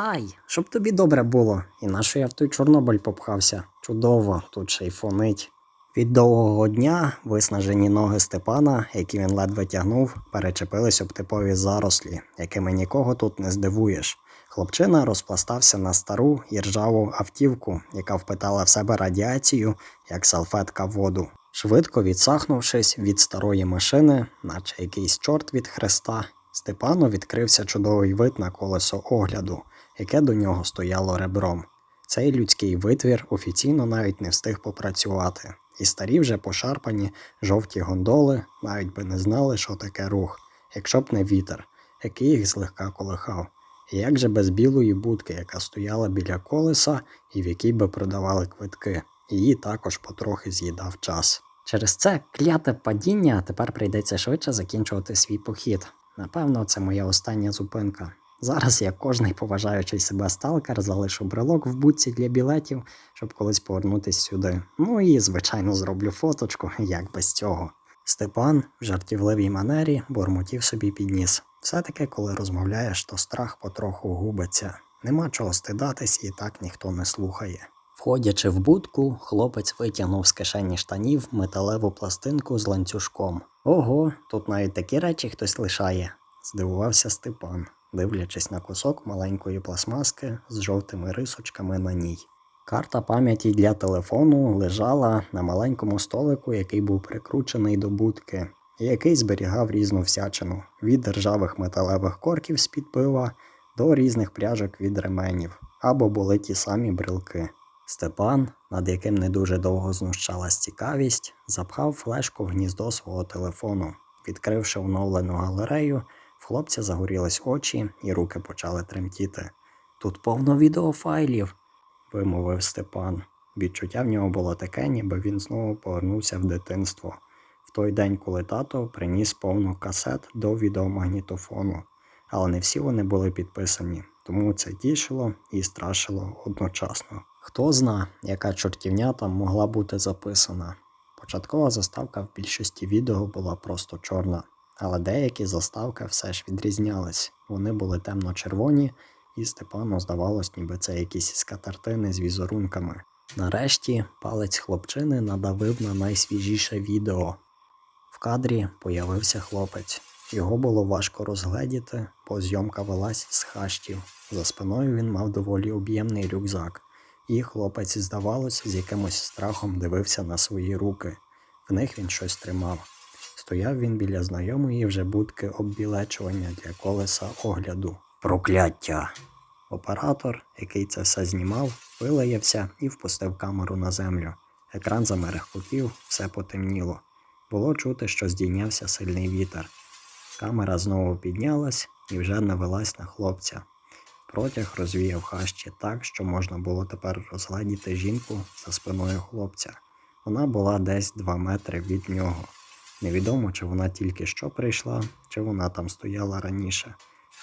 Ай, щоб тобі добре було. І нащо я в той Чорнобиль попхався? Чудово, тут ще й фонить. Від довгого дня виснажені ноги Степана, які він ледве тягнув, перечепились об типові зарослі, якими нікого тут не здивуєш. Хлопчина розпластався на стару і ржаву автівку, яка впитала в себе радіацію, як салфетка воду. Швидко відсахнувшись від старої машини, наче якийсь чорт від хреста, Степану відкрився чудовий вид на колесо огляду, яке до нього стояло ребром. Цей людський витвір офіційно навіть не встиг попрацювати, і старі вже пошарпані жовті гондоли навіть би не знали, що таке рух, якщо б не вітер, який їх злегка колихав. І як же без білої будки, яка стояла біля колеса і в якій би продавали квитки, її також потрохи з'їдав час. Через це кляте падіння тепер прийдеться швидше закінчувати свій похід. Напевно, це моя остання зупинка. Зараз я кожний поважаючий себе сталкер залишу брелок в будці для білетів, щоб колись повернутися сюди. Ну і, звичайно, зроблю фоточку, як без цього. Степан в жартівливій манері бурмотів собі підніс. Все-таки, коли розмовляєш, то страх потроху губиться. Нема чого стидатись, і так ніхто не слухає. Входячи в будку, хлопець витягнув з кишені штанів металеву пластинку з ланцюжком. Ого, тут навіть такі речі хтось лишає, здивувався Степан, дивлячись на кусок маленької пластмаски з жовтими рисочками на ній. Карта пам'яті для телефону лежала на маленькому столику, який був прикручений до будки, який зберігав різну всячину від державих металевих корків з-під пива до різних пряжок від ременів, або були ті самі брелки. Степан, над яким не дуже довго знущалась цікавість, запхав флешку в гніздо свого телефону. Відкривши оновлену галерею, в хлопця загорілись очі і руки почали тремтіти. Тут повно відеофайлів, вимовив Степан. Відчуття в нього було таке, ніби він знову повернувся в дитинство. В той день, коли тато приніс повну касет до відеомагнітофону, але не всі вони були підписані, тому це тішило і страшило одночасно. Хто зна, яка чортівня там могла бути записана. Початкова заставка в більшості відео була просто чорна, але деякі заставки все ж відрізнялись. Вони були темно-червоні, і Степану здавалось, ніби це якісь скатертини з візерунками. Нарешті палець хлопчини надавив на найсвіжіше відео. В кадрі появився хлопець. Його було важко розгледіти, бо зйомка велась з хаштів. За спиною він мав доволі об'ємний рюкзак, і хлопець, здавалось, з якимось страхом дивився на свої руки. В них він щось тримав. Стояв він біля знайомої вже будки оббілечування для колеса огляду. Прокляття! Оператор, який це все знімав, вилаявся і впустив камеру на землю. Екран замерехкотів, все потемніло. Було чути, що здійнявся сильний вітер. Камера знову піднялась і вже навелась на хлопця. Протяг розвіяв хащі так, що можна було тепер розгледіти жінку за спиною хлопця. Вона була десь два метри від нього. Невідомо, чи вона тільки що прийшла, чи вона там стояла раніше.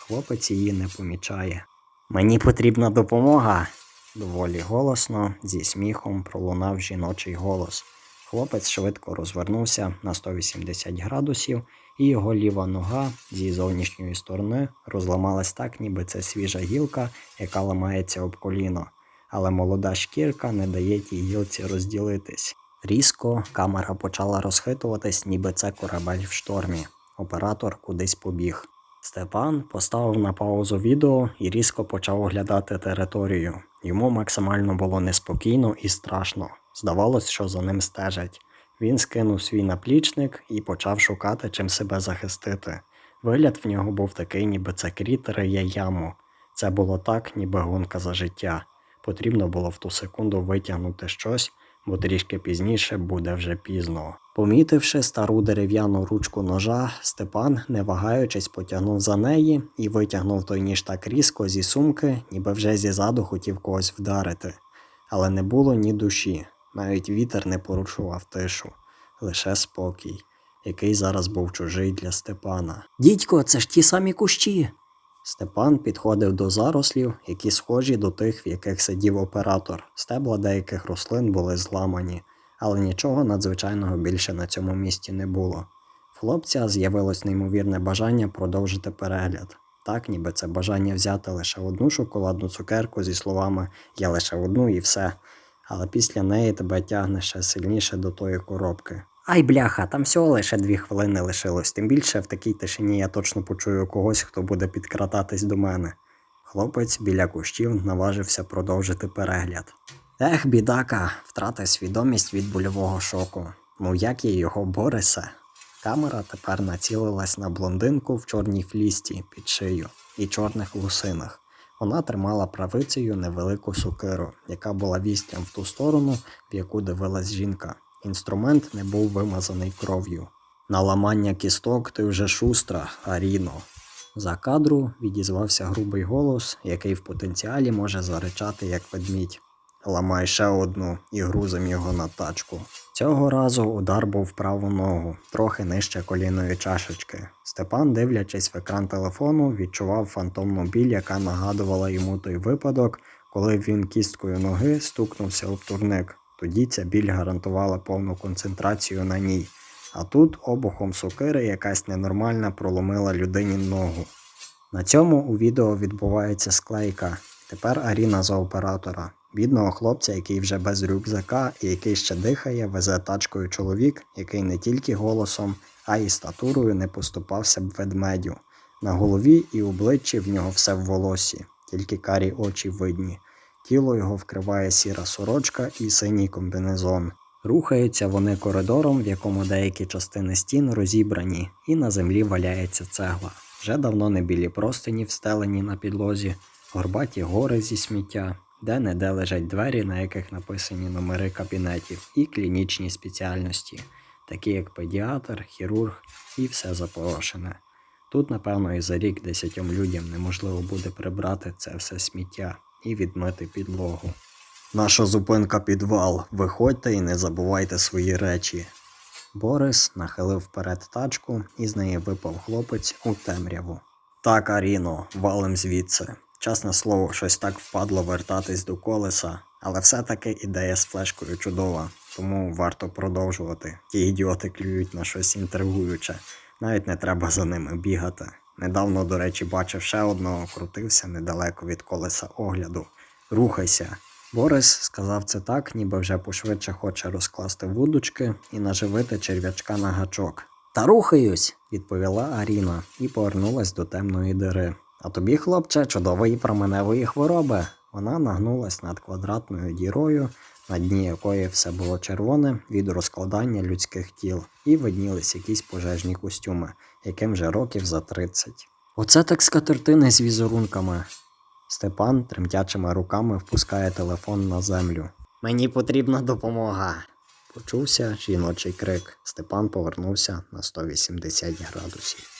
Хлопець її не помічає. Мені потрібна допомога. Доволі голосно, зі сміхом пролунав жіночий голос. Хлопець швидко розвернувся на 180 градусів, і його ліва нога зі зовнішньої сторони розламалась так, ніби це свіжа гілка, яка ламається об коліно. Але молода шкірка не дає тій гілці розділитись. Різко камера почала розхитуватись, ніби це корабель в штормі. Оператор кудись побіг. Степан поставив на паузу відео і різко почав оглядати територію. Йому максимально було неспокійно і страшно. Здавалось, що за ним стежать. Він скинув свій наплічник і почав шукати, чим себе захистити. Вигляд в нього був такий, ніби це кріт риє яму. Це було так, ніби гонка за життя. Потрібно було в ту секунду витягнути щось, бо трішки пізніше буде вже пізно. Помітивши стару дерев'яну ручку ножа, Степан, не вагаючись, потягнув за неї і витягнув той ніж так різко зі сумки, ніби вже зізаду хотів когось вдарити. Але не було ні душі, навіть вітер не порушував тишу, лише спокій, який зараз був чужий для Степана. Дідько, це ж ті самі кущі. Степан підходив до зарослів, які схожі до тих, в яких сидів оператор. Стебла деяких рослин були зламані, але нічого надзвичайного більше на цьому місці не було. Хлопця з'явилось неймовірне бажання продовжити перегляд. так ніби це бажання взяти лише одну шоколадну цукерку зі словами Я лише одну і все. Але після неї тебе тягне ще сильніше до тої коробки. Ай, бляха, там всього лише дві хвилини лишилось. Тим більше в такій тишині я точно почую когось, хто буде підкрадатись до мене. Хлопець біля кущів наважився продовжити перегляд. Ех, бідака, втратив свідомість від больового шоку. Ну як є його Борисе? Камера тепер націлилась на блондинку в чорній флісті під шию і чорних лусинах. Вона тримала правицею невелику сокиру, яка була вістям в ту сторону, в яку дивилась жінка. Інструмент не був вимазаний кров'ю. На ламання кісток ти вже шустра, Аріно. За кадру відізвався грубий голос, який в потенціалі може заричати як ведмідь. Ламай ще одну і грузим його на тачку. Цього разу удар був в праву ногу, трохи нижче коліної чашечки. Степан, дивлячись в екран телефону, відчував фантомну біль, яка нагадувала йому той випадок, коли він кісткою ноги стукнувся об турник. Тоді ця біль гарантувала повну концентрацію на ній. А тут обухом сокири якась ненормальна проломила людині ногу. На цьому у відео відбувається склейка. Тепер Аріна за оператора. Бідного хлопця, який вже без рюкзака і який ще дихає, везе тачкою чоловік, який не тільки голосом, а й статурою не поступався б ведмедю. На голові і обличчі в нього все в волосі, тільки карі очі видні. Тіло його вкриває сіра сорочка і синій комбінезон. Рухаються вони коридором, в якому деякі частини стін розібрані, і на землі валяється цегла. Вже давно не білі простині встелені на підлозі, горбаті гори зі сміття, де не де лежать двері, на яких написані номери кабінетів, і клінічні спеціальності, такі як педіатр, хірург і все запорошене. Тут, напевно, і за рік десятьом людям неможливо буде прибрати це все сміття і відмити підлогу. Наша зупинка підвал. Виходьте і не забувайте свої речі. Борис нахилив вперед тачку, і з неї випав хлопець у темряву. Так, Аріно, валим звідси. Чесне слово, щось так впадло вертатись до колеса, але все-таки ідея з флешкою чудова, тому варто продовжувати. Ті ідіоти клюють на щось інтригуюче, навіть не треба за ними бігати. Недавно, до речі, бачив ще одного, крутився недалеко від колеса огляду. Рухайся. Борис сказав це так, ніби вже пошвидше хоче розкласти вудочки і наживити черв'ячка на гачок. Та рухаюсь, відповіла Аріна і повернулась до темної дири. А тобі, хлопче, чудової променевої хвороби. Вона нагнулась над квадратною дірою, на дні якої все було червоне від розкладання людських тіл, і виднілись якісь пожежні костюми, яким вже років за 30. Оце так скатертини з візерунками. Степан тремтячими руками впускає телефон на землю. Мені потрібна допомога. Почувся жіночий крик. Степан повернувся на 180 градусів.